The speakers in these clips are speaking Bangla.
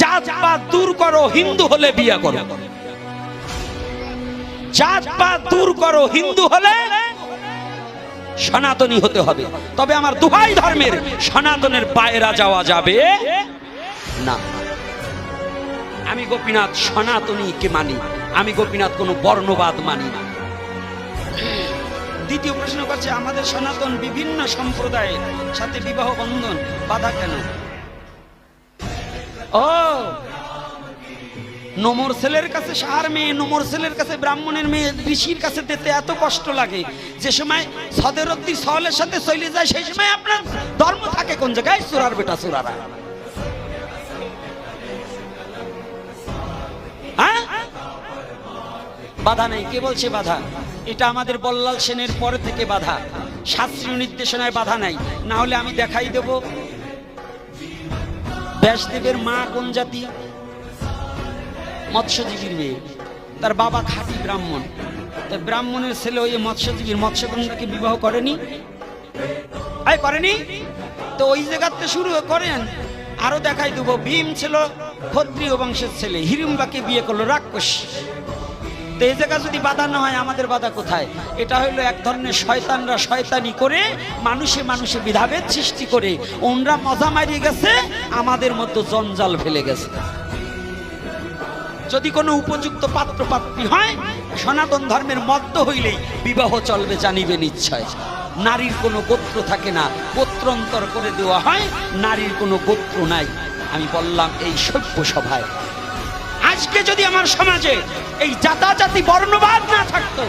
জাতপাত দূর করো, হিন্দু হলে বিয়ে করো। জাতপাত দূর করো, হিন্দু হলে সনাতনী হতে হবে। তবে আমার দুহাই ধর্মের সনাতনের বাইরা যাওয়া যাবে না। আমি গোপীনাথ সনাতনীকে মানি, আমি গোপীনাথ কোনো বর্ণবাদ মানি না। দ্বিতীয় প্রশ্ন করছে, আমাদের সনাতন বিভিন্ন সম্প্রদায়ের সাথে বিবাহ বন্ধন বাধা কেন? ও। নমর ছেলের কাছে সার মেয়ে, নমর ছেলের কাছে ব্রাহ্মণের মেয়ে ঋষির কাছে দিতে এত কষ্ট লাগে। যে সময় সদেরদ্দি সহলের সাথে চলে যায়, সেই সময় আপনার ধর্ম থাকে কোন জায়গায়? সুরার বেটা, সুরারা। হ্যাঁ? বাধা নেই। কে বলছে বাধা? এটা আমাদের বল্লাল সেনের পরে থেকে বাধা। শাস্ত্রীয় নির্দেশনায় বাধা নাই। না হলে আমি দেখাই দেব। ব্যাসদেবের মা কোন জাতি? মৎস্যজীবীর মেয়ে। তার বাবা খাঁটি ব্রাহ্মণ। তাই ব্রাহ্মণের ছেলে ওই মৎস্যজীবীর মৎস্যকন্যাকে বিবাহ করেনি? আয়, করেনি? তো ওই জায়গাতে শুরু করেন। আরও দেখাই দেবো। ভীম ছিল ক্ষত্রিয় বংশের ছেলে। হিরুম্বাকে বিয়ে করল রাক্ষস। তো এই জায়গা যদি বাধা না হয়, আমাদের বাধা কোথায়? এটা হলো এক ধরনের শয়তানরা শয়তানি করে মানুষে মানুষে বিধাভেদ সৃষ্টি করে। ওনরা মজা মারিয়ে গেছে, আমাদের মধ্যে জঞ্জাল ফেলে গেছে। যদি কোনো উপযুক্ত পাত্র পাত্রী হয়, সনাতন ধর্মের মধ্য হইলেই বিবাহ চলবে জানিবে নিশ্চয়। নারীর কোনো গোত্র থাকে না, গোত্রন্তর করে দেওয়া হয়, নারীর কোনো গোত্র নাই। আমি বললাম এই সভ্য সভায়। আজকে যদি আমার সমাজে এই জাতাজাতি বর্ণবাদ না থাকতো,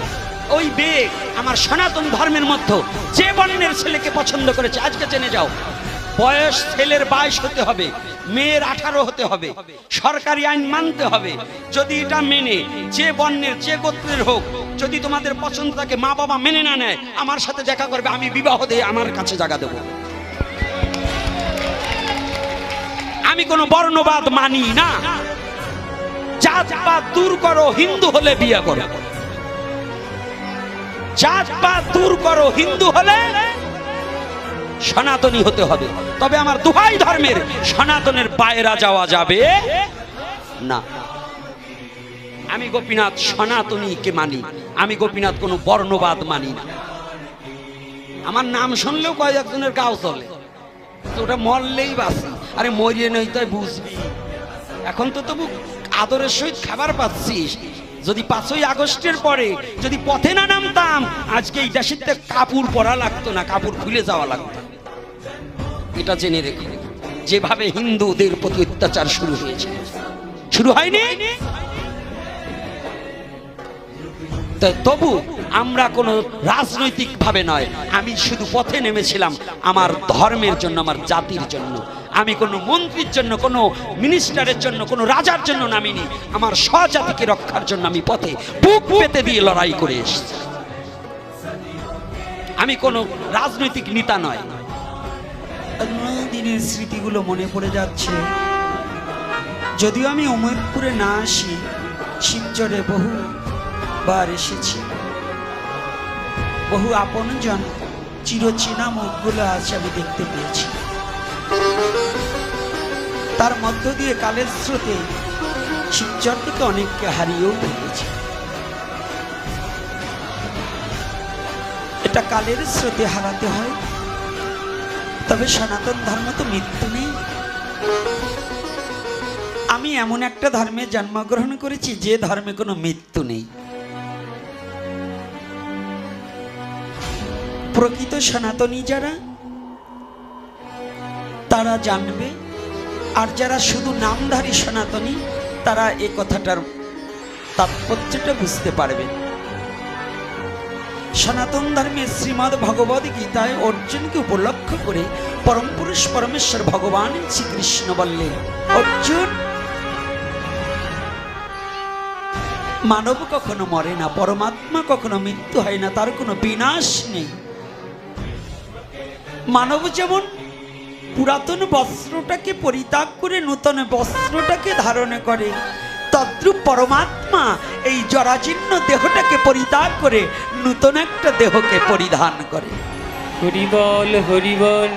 ওই বেগ আমার সনাতন ধর্মের মধ্যে যে বর্ণের ছেলেকে পছন্দ করেছে, আজকে জেনে যাও, বয়স ছেলের বাইশ হতে হবে, মেয়ের আঠারো হতে হবে, সরকারি আইন মানতে হবে। যদি এটা মেনে, যে বর্ণের, যে গোত্রের হোক, যদি তোমাদের পছন্দ থাকে মা বাবা মেনে না নেয়, আমার সাথে দেখা করবে, আমি বিবাহ দিয়ে আমার কাছে জায়গা দেবো। আমি কোনো বর্ণবাদ মানি না। জাতপাত দূর করো, হিন্দু হলে বিয়ে করো। জাতপাত দূর করো, হিন্দু হলে সনাতনী হতে হবে। তবে আমার দুহাই ধর্মের সনাতনের পায়রা যাওয়া যাবে? না। আমি গোপীনাথ সনাতনীকে মানি, আমি গোপীনাথ কোনো বর্ণবাদ মানি না। আমার নাম শুনলেও কয়েকজনের গাও চলে। ওটা মরলেই বাসি আরে মরিয়ে নই তাই বুঝবি। এখন তো তবু আদরের সহিত খাবার পাচ্ছিস। যদি পাঁচই আগস্টের পরে যদি পথে না নামতাম, আজকে এই দেশের কাপড় পরা লাগতো না, কাপড় খুলে যাওয়া লাগতো এটা জেনে রেখো, যেভাবে হিন্দুদের প্রতি অত্যাচার শুরু হয়েছে। শুরু হয়নি? তবু আমরা কোনো রাজনৈতিক ভাবে নয়, আমি শুধু পথে নেমেছিলাম, আমার ধর্মের জন্য, আমার জাতির জন্য। আমি কোনো মন্ত্রীর জন্য, কোনো মিনিস্টারের জন্য, কোনো রাজার জন্য নামিনি। আমার স্বজাতিকে রক্ষার জন্য আমি পথে বুক পেতে দিয়ে লড়াই করে এসেছি। আমি কোনো রাজনৈতিক নেতা নয়। দিনের স্মৃতিগুলো মনে পড়ে যাচ্ছে। যদিও আমি উমরপুরে না আসি শিবচরে বহু বার এসেছি। বহু আপনজন চিরচেনা মুখগুলো আজ আমি দেখতে পেয়েছি। তার মধ্য দিয়ে কালের স্রোতে শিবচর থেকে অনেককে হারিয়েও ফেলেছি। এটা কালের স্রোতে হারাতে হয়, তবে সনাতন ধর্ম তো মৃত্যু নেই। আমি এমন একটা ধর্মে জন্মগ্রহণ করেছি যে ধর্মে কোনো মৃত্যু নেই। প্রকৃত সনাতনী যারা, তারা জানবে আর যারা শুধু নামধারী সনাতনী, তারা এ কথাটার তাৎপর্যটা বুঝতে পারবে। সনাতন ধর্মের শ্রীমদ ভগবদ গীতায় অর্জুনকে উপলক্ষ করে পরম পুরুষ পরমেশ্বর ভগবান শ্রীকৃষ্ণ বললেন, অর্জুন, মানব কখনো মরে না, পরমাত্মা কখনো মৃত্যু হয় না, তার কোনো বিনাশ নেই। মানব যেমন পুরাতন বস্ত্রটাকে পরিত্যাগ করে নূতন বস্ত্রটাকে ধারণ করে। তদ্রূপ পরমাত্মা এই জরাজীর্ণ দেহটাকে পরিত্যাগ করে নূতন একটা দেহকে পরিধান করে। হরিবল হরিবল।